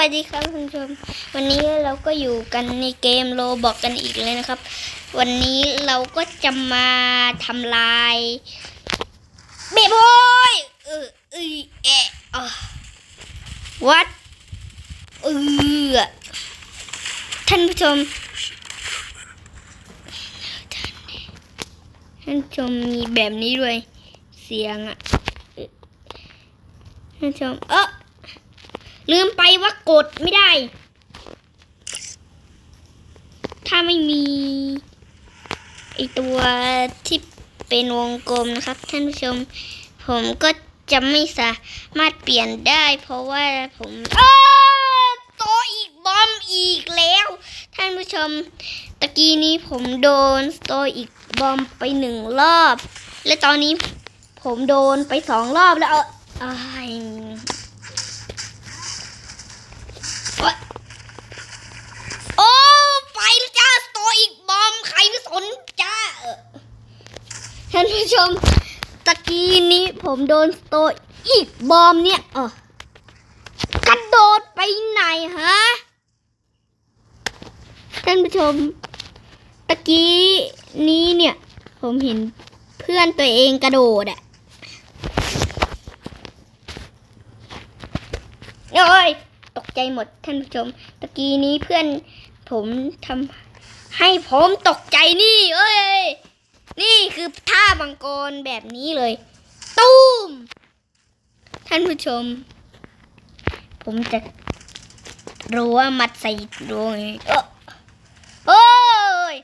วัสดีครับคุณผู้ชม วันนี้เราก็อยู่กันในเกมโลบอกกันอีกเลยนะครับ วันนี้เราก็จะมาทำลายเบบอยเออเออเออวัดเออท่านผู้ชม ท่านผู้ชมมีแบบนี้ด้วย เสียงอะท่านผู้ชมเออ ลืมไปว่ากดไม่ได้ ถ้าไม่มีไอตัวที่เป็นวงกลมนะครับ ท่านผู้ชม ผมก็จะไม่สามารถเปลี่ยนได้ เพราะว่าผมอ้าโตอีกบอมอีกแล้ว ท่านผู้ชม ตะกี้นี้ผมโดนโตอีกบอมไปหนึ่งรอบ และตอนนี้ผมโดนไปสองรอบแล้วเออายโอ๊ยโอ้ไปแล้วจ้าสโตอีกบอมใครไม่สนจ้าเออท่านผู้ชม ตะกี้นี้ผมโดนโตอีกบอมเนี่ยเออกระโดดไปไหนฮะ ท่านผู้ชม ตะกี้นี้เนี่ย ผมเห็นเพื่อนตัวเองกระโดดอะโอ้ยตกใจหมดท่านผู้ชม ตะกี้นี้เพื่อนผมทำให้ผมตกใจนี่ เอ้ย นี่คือท่ามังกรแบบนี้เลย ตูม ท่านผู้ชม ผมจะรู้ว่ามัดใส่ดวงเออโอ้ย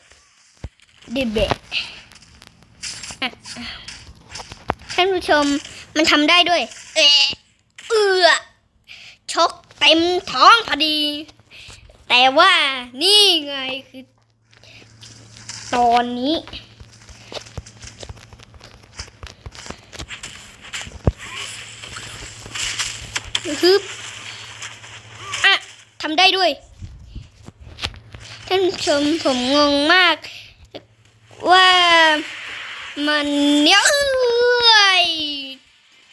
ดิเบะท่านผู้ชมมันทำได้ด้วย เอะเอือชกเต็มท้องพอดี แต่ว่านี่ไงคือ ตอนนี้ ฮึบอะทำได้ด้วย ท่านชมผมงงมาก ว่ามันเนี่ยเอ้ย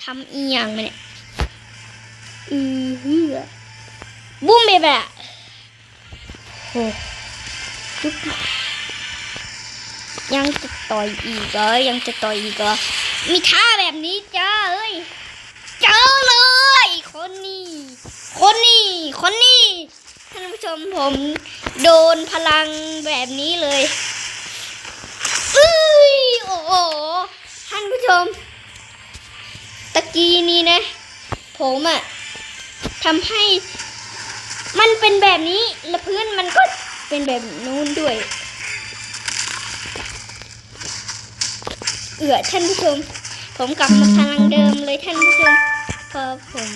ทำอีหยังมาเนี่ยอือบุ้มเบะอะโอ้จุ๊บยังจะต่อยอีกเหรอยังจะต่อยอีกเหรอมีท่าแบบนี้จ้าเอ้ย เจอเลย คนนี้ คนนี้ คนนี้ ท่านผู้ชมผมโดนพลังแบบนี้เลยเอ้ยโอ้โห ท่านผู้ชม ตะกี้นี้นะ ผมอะทำให้มันเป็นแบบนี้ และพื้นมันก็เป็นแบบนู้นด้วย เอือท่านผู้ชม ผมกลับมาพลังเดิมเลยท่านผู้ชม พอผม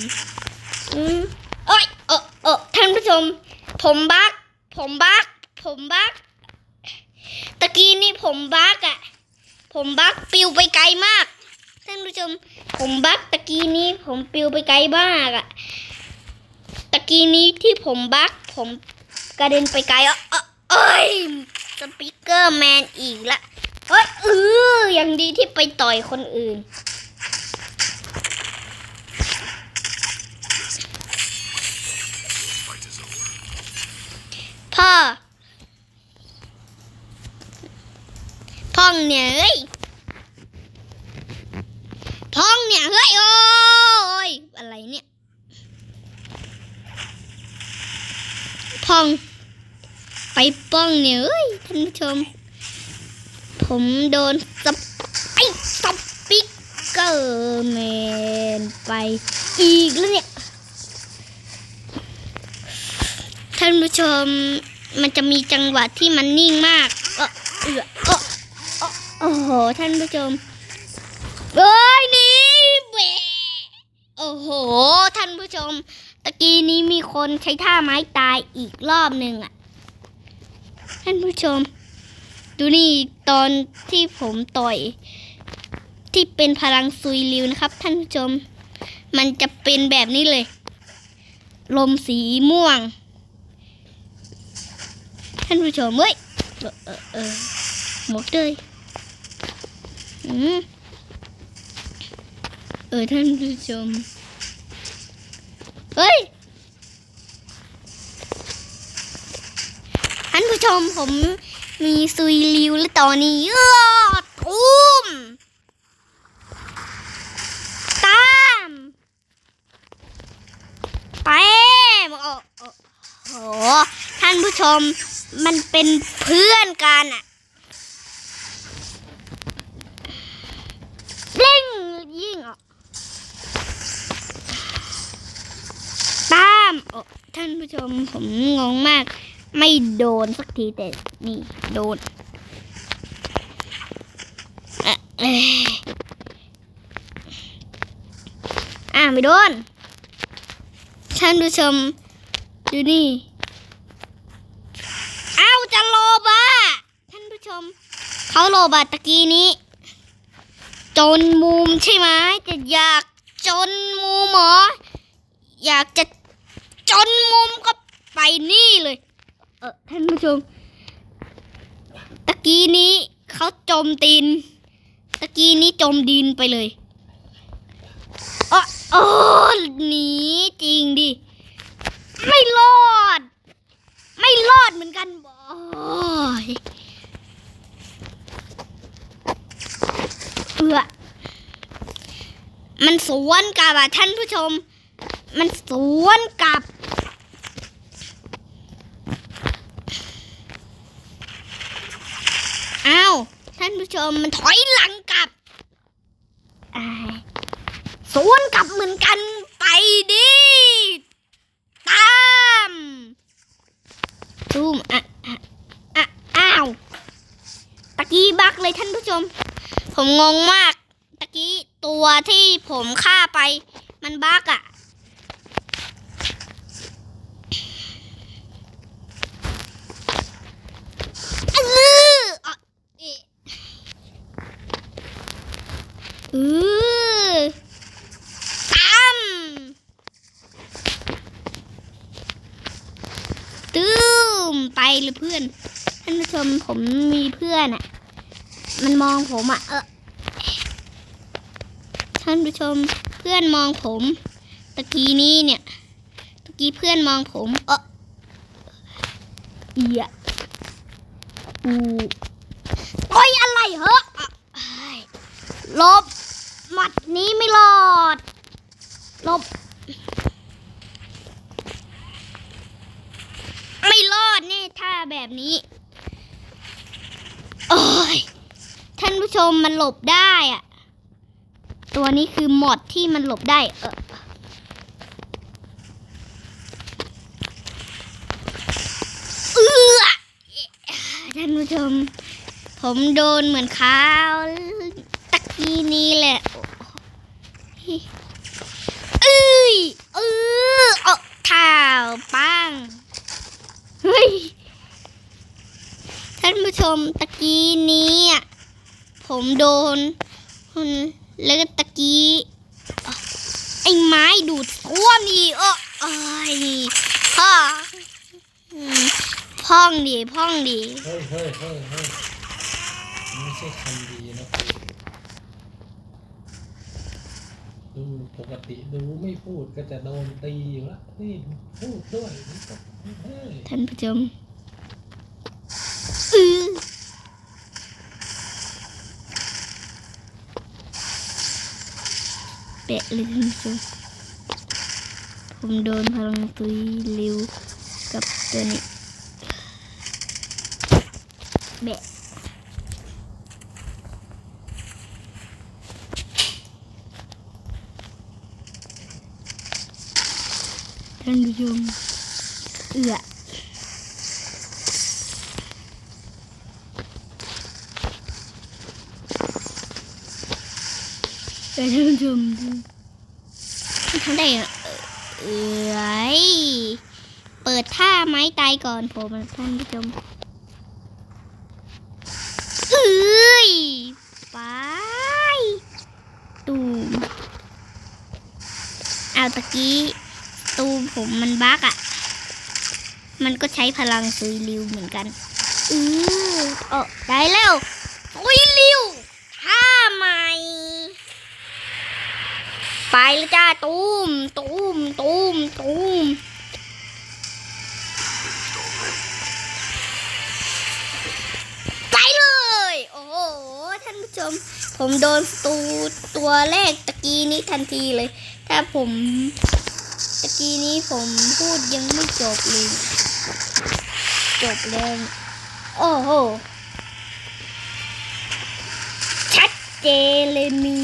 อืมเอ้ยเออเออท่านผู้ชม ผมบักผมบักผมบักตะกี้นี่ผมบักอะผมบักปิวไปไกลมาก ท่านผู้ชม ผมบักตะกี้นี้ผมปิวไปไกลมากอะตะกี้นี้ที่ผมบักผมกระเด็นไปไกลอะเอ้อเอ้ยสปิเกอร์แมนอีกละเฮ้ยเออยังดีที่ไปต่อยคนอื่น พ่อ พ่องเนี่ยเฮ้ย พ่องเนี่ยเฮ้ยโอ้ยอะไรเนี่ย พ่อง ไปป้องเนี่ยเฮ้ยท่านผู้ชม ผมโดนสไปสปิกเกอร์แมนไปอีกแล้วเนี่ยท่านผู้ชม มันจะมีจังหวะที่มันนิ่งมากเออเออเออโอ้โห ท่านผู้ชมเอ้ยนี่เบะโอ้โห ท่านผู้ชม ตะกี้นี้มีคนใช้ท่าไม้ตายอีกรอบหนึ่งอะ ท่านผู้ชม ดูนี่ตอนที่ผมต่อย ที่เป็นพลังซุยริวนะครับ ท่านผู้ชม มันจะเป็นแบบนี้เลย ลมสีม่วง ท่านผู้ชมเอ้ยเออเออหมดเลยอืมเออท่านผู้ชมเฮ้ยท่านผู้ชมผมมีซุยริวและตอนนี้ยอดทุ่มตามไปโอ้โหท่านผู้ชม มันเป็นเพื่อนกันอะเร่งยิ่งอะตามโอ้ท่านผู้ชมผมงงมาก ไม่โดนสักทีแต่นี่โดนอะเอ้ยอะไม่โดนท่านผู้ชมดูนี่ เอ้าจะโลบะท่านผู้ชม เขาโลบะตะกี้นี้ จนมุมใช่ไหมจะอยากจนมุมหรออยากจะจนมุมก็ไปนี่เลย เออท่านผู้ชม ตะกี้นี้เขาจมตีนตะกี้นี้จมดินไปเลยเออโอ้หนีจริงดิ ไม่รอด ไม่รอดเหมือนกันบอย เอือมันสวนกับอะท่านผู้ชม มันสวนกับอ้าวท่านผู้ชมมันถอยหลังกลับสวนกลับเหมือนกันไปดิตามซูมอะอะอ้าวตะกี้บักเลยท่านผู้ชม ผมงงมากตะกี้ตัวที่ผมฆ่าไป มันบักอะอืออือตามตื้มไปเลยเพื่อนท่านผู้ชมผมมีเพื่อนอะ มันมองผมอะ่ะ เออท่านผู้ชมเพื่อนมองผมตะกี้นี้เนี่ยตะกี้เพื่อนมองผมเออเอียอูโอ้ยอะไรเหรอลบหมัดนี้ไม่รอด ลบ ไม่รอดแน่ถ้าแบบนี้ โอ้ย ท่านผู้ ชมมันหลบได้อะตัวนี้คือหมดที่มันหลบได้เออเอือท่านผู้ชม ผมโดนเหมือนเขาตะกี้นี้แหละเอ้ยเออเอาเท้าปังเฮ้ยท่านผู้ชมตะกี้นี้อะ ผมโดนแล้วก็ตะกี้อะไอ้ไม้ดูดท่วมนี่เออเอ้ยพ่ออืมพ่องดีพ่องดีเฮ้ยเฮ้ยเฮ้ยเฮ้ยไม่ใช่คำดีนะคุณดูปกติดูไม่พูดก็จะโดนตีอยู่แล้วนี่พูดด้วยนี่ก็เฮ้ยท่านผู้ชมอือ เปะเลยท่านผู้ชมผมโดนพลังตุยริวกับตัวนี้เบะท่านผู้ชมเอือ แต่ท่านผู้ชมดูทำได้เอ้ยเปิดท่าไม้ตายก่อนผมท่านผู้ชมเอ้ยไปตูมเอาตะกี้ ตูมผมมันบักอะ่ะ มันก็ใช้พลังซุยริวเหมือนกัน อือเออได้แล้ว ไปเลยจ้าตูมตูมตูมตูมไปเลย โอ้โหท่านผู้ชม ผมโดนตูตัวเลขตะกี้นี้ทันทีเลย ถ้าผมตะกี้นี้ผมพูดยังไม่จบเลย จบแล้วโอ้โห ชัดเจนเลยมี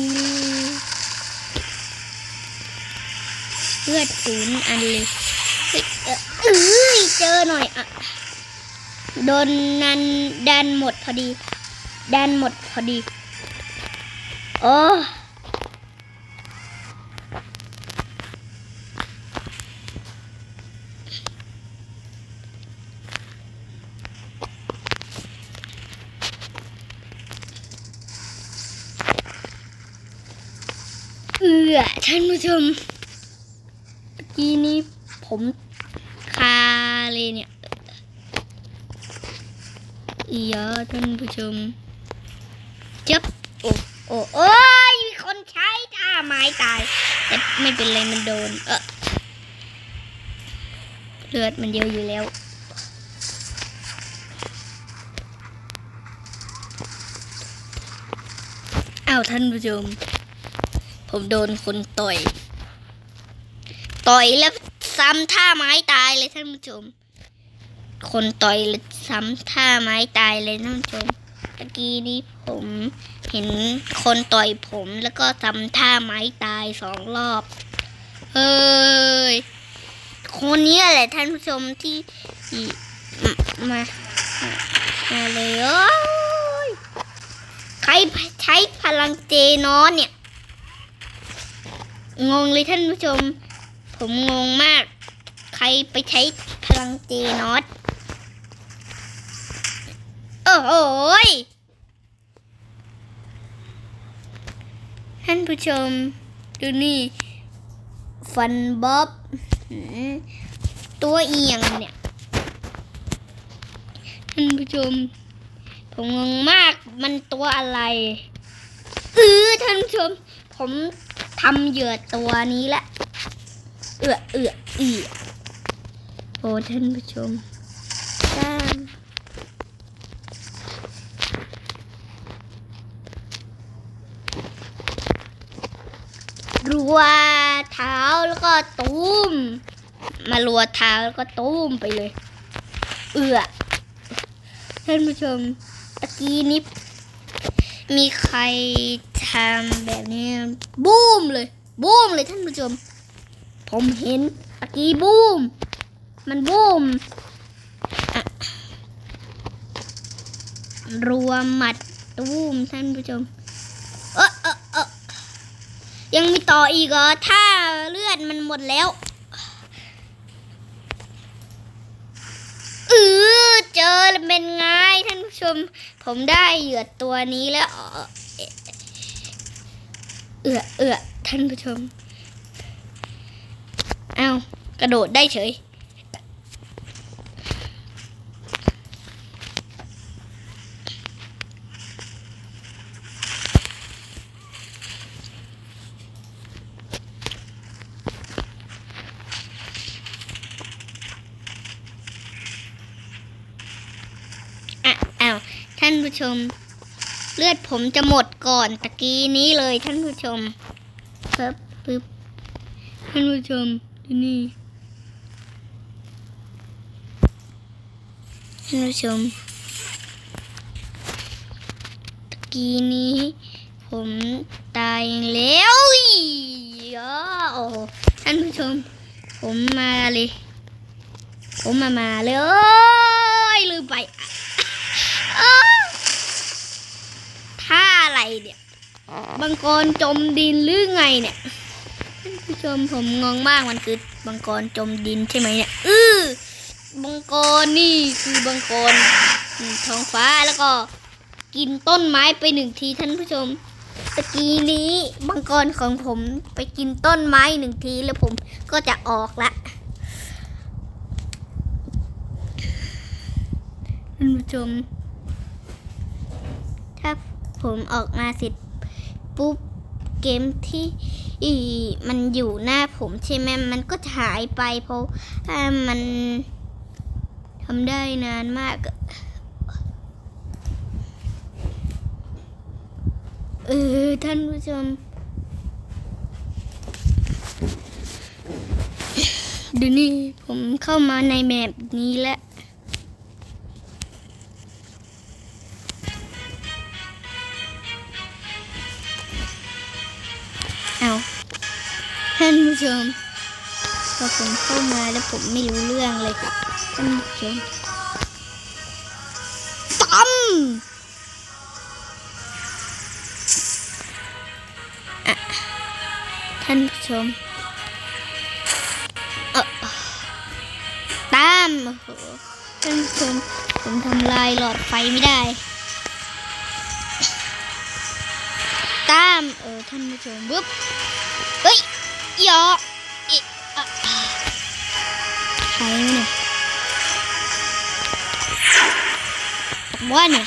เลือดศูนย์อันเลยเฮ้ยเอ่อเอ้ยเจอหน่อยอะโดนนันดันหมดพอดี ดันหมดพอดีโอ้เอือท่านผู้ชม กี้นี้ผมคาเลยเนี่ยอียะท่านผู้ชมจับโอ้โอ้โอ้ยมีคนใช้ท่าไม้ตาย แต่ไม่เป็นไรมันโดน เออเลือดมันเยอะอยู่แล้วอ้าวท่านผู้ชม ผมโดนคนต่อย ต่อยแล้วซ้ำท่าไม้ตายเลยท่านผู้ชม คนต่อยแล้วซ้ำท่าไม้ตายเลยท่านผู้ชมตะกี้นี้ผมเห็นคนต่อยผมแล้วก็ซ้ำท่าไม้ตายสองรอบ เฮ้ย คนนี้แหละท่านผู้ชมที่มามาเลยโอ้ยใครใช้พลังเจนอนเนี่ย งงเลยท่านผู้ชม ผมงงมาก ใครไปใช้พลังเจนอตโอ้โหยท่านผู้ชม ดูนี่ ฟันบ๊อบตัวเอียงเนี่ยท่านผู้ชม ผมงงมากมันตัวอะไรเออท่านผู้ชม ผมทำเหยื่อตัวนี้และ เอือเอืออีโอ้ท่านผู้ชมตามรัวเท้าแล้วก็ตุ้ม มารัวเท้าแล้วก็ตุ้มไปเลย เอือท่านผู้ชมตะกี้นี้มีใครทำแบบนี้บูมเลยบูมเลยท่านผู้ชม ผมเห็นตะกี้บูม มันบูมรวมหมัดตูมท่านผู้ชม เออเออเออยังมีต่ออีกเหรอ ถ้าเลือดมันหมดแล้วเออเจอเป็นไงท่านผู้ชม ผมได้เหยื่อตัวนี้แล้ว เอือเอือท่านผู้ชม อากระโดดได้เฉย อ้าว ท่านผู้ชม เลือดผมจะหมดก่อนตะกี้นี้เลยท่านผู้ชมปึ๊บปึ๊บท่านผู้ชม ที่นี่ท่านผู้ชมตะกี้นี้ ผมตายแล้วอีอ๋อโอ้ท่านผู้ชม ผมมาเลย ผมมามาเลยโอ้ยลืมไปอ้าวท่าอะไรเนี่ยบังกรจมดินหรือไงเนี่ย ผู้ชมผมงงมากมันคือบังกรจมดินใช่ไหมเนี่ยอือบังกรนี่คือบังกรท้องฟ้าแล้วก็กินต้นไม้ไปหนึ่งทีท่านผู้ชมตะกี้นี้บังกรของผมไปกินต้นไม้หนึ่งทีแล้วผมก็จะออกละท่านผู้ชม ถ้าผมออกมาเสร็จปุ๊บเกมที่ อีมันอยู่หน้าผมใช่ไหมมันก็หายไปเพราะว่ามันทำได้นานมาก เออ ท่านผู้ชม ดูนี่ผมเข้ามาในแมปนี้แล้ว ชมพอผมเข้ามาแล้วผมไม่รู้เรื่องเลยครับท่านผู้ชมตั้มอะท่านผู้ชมเออตามโอ้โหท่านผู้ชมผมทำลายหลอดไฟไม่ได้ตามเออท่านผู้ชมปุ๊บ ฮ้ยยออิอะอะใครวะเนี่ยผมว่าเนี่ย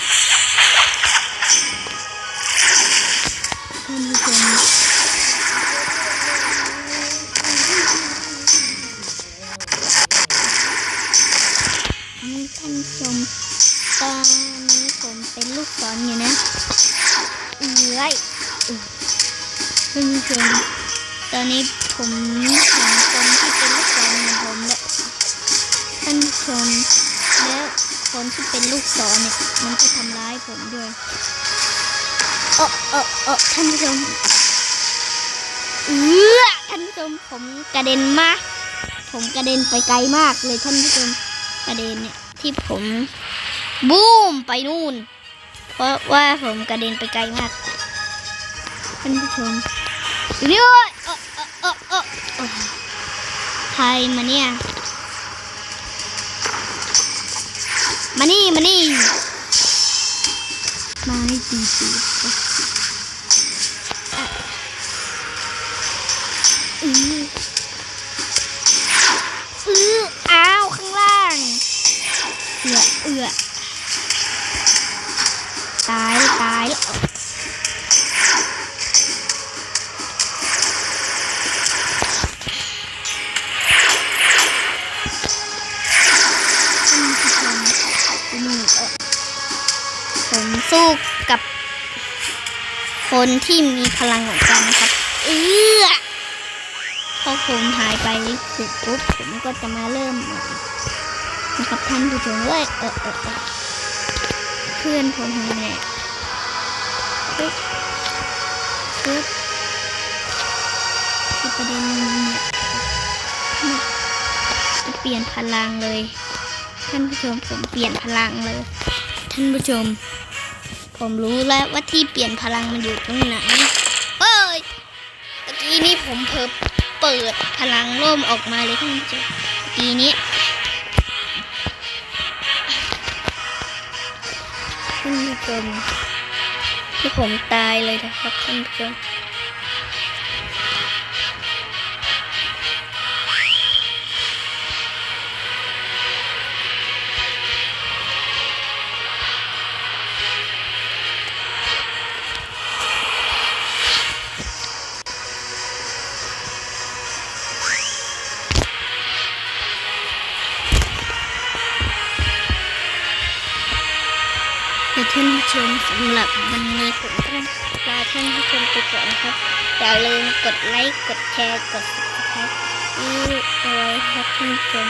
ท่านผู้ชม อนผู้ชมตอนนี้ผมเป็นลูกศรอยู่นะเอ้ยท่านผู้ชมตอนนี้ผมเห็นคนที่เป็นลูกศรเหมือนผมแล้วท่านผู้ชมแล้วคนที่เป็นลูกศรเนี่ยมันจะทำร้ายผมด้วยเออเออเออท่านผู้ชมเออท่านผู้ชมผมกระเด็นมาก ผมกระเด็นไปไกลมากเลยท่านผู้ชมกระเด็นเนี่ยที่ผมบูมไปนู่น เพราะว่าผมกระเด็นไปไกลมากท่านผู้ชมเดี๋ยวเออ ใครมาเนี่ย มานี่ มานี่ มาให้ตีตีอืออืออ้าว ข้างล่าง เอือเอือตาย ตายแล้ว คนที่มีพลังเหมือนกันนะครับ เออพอผมหายไปเสร็จปุ๊บผมก็จะมาเริ่มใหม่นะครับท่านผู้ชมเว้ยเออเออเพื่อนผมหายไปไหนปึ๊บปึ๊บที่ประเด็นนี่ยเนี่ยจะเปลี่ยนพลังเลย ท่านผู้ชมผมเปลี่ยนพลังเลย ท่านผู้ชม ผมรู้แล้วว่าที่เปลี่ยนพลังมันอยู่ตรงไหนเฮ้ยเมื่อกี้นี้ผมเพิ่เปิดพลังร่มออกมาเลยท่านผู้ชมตะกี้นี้ท่านผู้ชมที่ผมตายเลยนะครับท่านผู้ชม อย่าลืมกดไลค์ กดแชร์ กด subscribe นี่เอาไว้ครับท่านผู้ชม